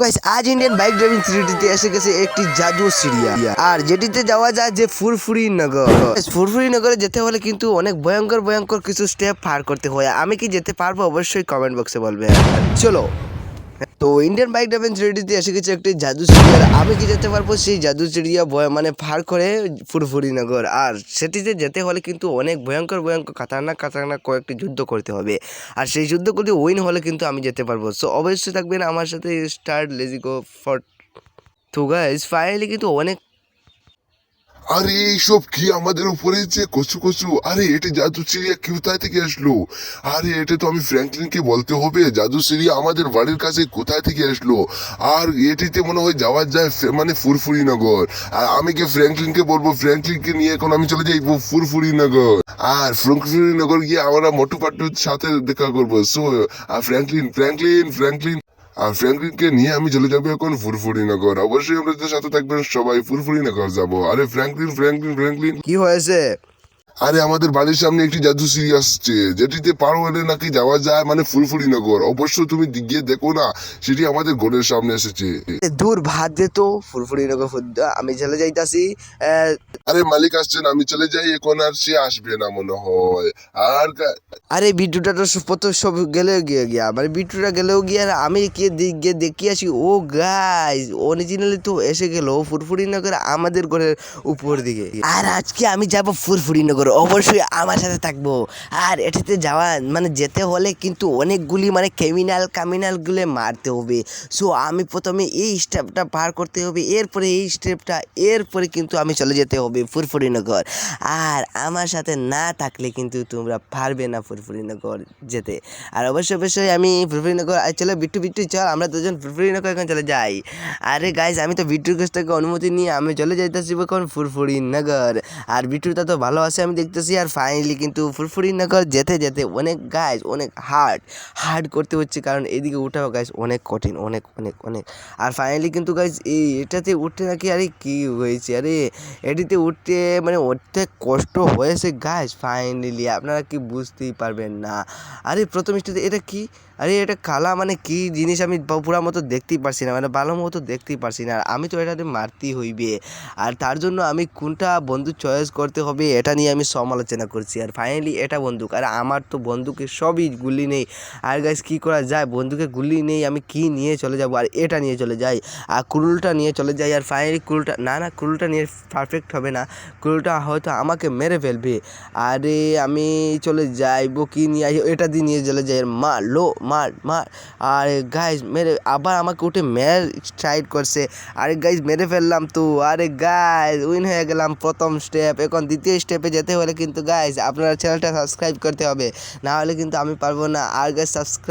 Guys আজ Indian bike driving থ্রিটিতে এসে গেছে একটি জাদু সিরিয়া। আর যেটিতে যাওয়া যায় যে ফুরফুরি নগর। ফুরফুরি নগরে যেতে হলে কিন্তু অনেক ভয়ঙ্কর ভয়ঙ্কর কিছু স্টেপ পার করতে হয়। আমি কি যেতে পারব? অবশ্যই কমেন্ট বক্সে বলবে। চলো তো ইন্ডিয়ান বাইক ড্রাইভিং থ্রিটিতে এসে গেছে একটি জাদু সিরিয়ার আমি কি যেতে পারব। সেই জাদু সিরিয়া ভয় মানে ফার করে ফুরফুরি নগর। আর সেটিতে যেতে হলে কিন্তু অনেক ভয়ঙ্কর ভয়ঙ্কর খাতারনাক খাতারনাক কয়েকটি যুদ্ধ করতে হবে। আর সেই যুদ্ধ করতে উইন হলে কিন্তু আমি যেতে পারব। সো অবশ্যই থাকবেন আমার সাথে স্টার্ট লেজিগো ফর তো গাইজ ফাইনালি কিন্তু অনেক আরে, এইসব কি আমাদের উপরে যে কচু কচু? আরে, এটা জাদু চিড়িয়া কোথায় থেকে আসলো? আরে, এটা তো আমি ফ্র্যাঙ্কলিনকে বলতে হবে, জাদু চিড়িয়া আমাদের বাড়ির কাছে কোথায় থেকে আসলো? আর এটিতে মনে হয় যাওয়া যায় মানে ফুরফুরি নগর। আর আমি কি ফ্র্যাঙ্কলিনকে বলব? ফ্র্যাঙ্কলিনকে নিয়ে এখন আমি চলে যাই ফুরফুরি নগর। আর ফুরফুরি নগর গিয়ে আমরা মোটু পাট্টুর সাথে দেখা করব। সো আর ফ্র্যাঙ্কলিন ফ্র্যাঙ্কলিন ফ্র্যাঙ্কলিন। আর ফ্র্যাঙ্কলিনকে নিয়ে আমি চলে যাব এখন ফুরফুরি নগর। অবশ্যই আপনাদের সাথে থাকবেন, সবাই ফুরফুরি নগর যাব। আরে ফ্র্যাঙ্কলিন ফ্র্যাঙ্কলিন ফ্র্যাঙ্কলিন। কি হয়েছে? আরে আমাদের বাড়ির সামনে একটি জাদু সিঁড়ি আসছে। যেটিতে পার হলে নাকি যাওয়া যায় মানে ফুরফুরি নগর। অবশ্য তুমি গিয়ে দেখো না সেটি আমাদের ঘরের সামনে এসেছে। দূর ভাত দে তো। নগর আমি চলে যাইতাছি। আরে মালিক আসছেন আমি চলে যাই এখন আর সে আসবে না মনে হয়। আর আরে বিটুটা তো সব- তো সব গেলেও গিয়ে গিয়া। মানে বিটুটা গেলেও গিয়া আমি কে দি- গিয়ে দেখি আসি? ও গাইজ অরিজিনালি তো এসে গেল ফুরফুরি নগর আমাদের ঘরের উপর দিকে। আর আজকে আমি যাব ফুরফুরি নগর অবশ্যই আমার সাথে থাকব। আর এটাতে যাওয়া মানে যেতে হলে কিন্তু অনেকগুলি মানে ক্রিমিনাল ক্রিমিনালগুলো মারতে হবে। সো আমি প্রথমে এই স্টেপটা পার করতে হবে, এরপরে এই স্টেপটা এরপরে কিন্তু আমি চলে যেতে হবে ফুরফুরি নগর। আর আমার সাথে না থাকলে কিন্তু তোমরা পারবে না ফুরফুরি নগর যেতে। আর অবশ্যই অবশ্যই আমি ফুরফুরি নগর, আর চলো বিট্টু বিট্টু, চল, আমরা দুজন ফুরফুরি নগর এখন চলে যাই। আরে গাইজ আমি তো বিট্টুর কাছ থেকে অনুমতি নিয়ে আমি চলে যাইতেছি এখন ফুরফুরি নগর। আর বিট্টুটা তো ভালো আছে, আমি দেখতেছি আর ফাইনালি কিন্তু ফুরফুরি নগর যেতে যেতে অনেক গাইজ অনেক হার্ড হার্ড করতে হচ্ছে কারণ এদিকে উঠাও গাইজ অনেক কঠিন, অনেক অনেক অনেক। আর ফাইনালি কিন্তু গাইজ এই এটাতে উঠতে নাকি আরে কি হয়েছে? আরে এটিতে উঠতে মানে উঠতে কষ্ট হয়েছে গাইজ ফাইনালি আপনারা কি বুঝতেই পারবেন না। আরে প্রথম স্টেজে এটা কি? আরে এটা কালা মানে কি জিনিস আমি পুরা মতো দেখতেই পারছি না মানে ভালো মতো দেখতেই পারছি না। আর আমি তো এটাতে মারতেই হইবে। আর তার জন্য আমি কোনটা বন্দুক চয়েস করতে হবে, এটা নিয়ে আমি সমালোচনা করছি। আর ফাইনালি এটা বন্দুক। আর আমার তো বন্দুকে সবই গুলি নেই। আর গাইজ কী করা যায়? বন্দুকে গুলি নেই, আমি কি নিয়ে চলে যাব? আর এটা নিয়ে চলে যাই। আর কুরুলটা নিয়ে চলে যাই। আর ফাইনালি কুরুলটা না না কুরুলটা নিয়ে পারফেক্ট হবে না। কুরুলটা হয়তো আমাকে মেরে ফেলবে। আরে আমি চলে যাইবো, কি নিয়ে এটা দিয়ে নিয়ে চলে যাই। আর মার লো মার মার আর গাইজ মেরে, আবার আমাকে উঠে মেরে স্ট্রাইড করছে। আরে গাইজ মেরে ফেললাম তো। আরে গাইজ উইন হয়ে গেলাম প্রথম স্টেপ এখন দ্বিতীয় স্টেপে যেতে হলে কিন্তু গাইজ আপনারা চ্যানেলটা সাবস্ক্রাইব করতে হবে। না হলে কিন্তু আমি পারব না। আর গাইজ সাবস্ক্রাইব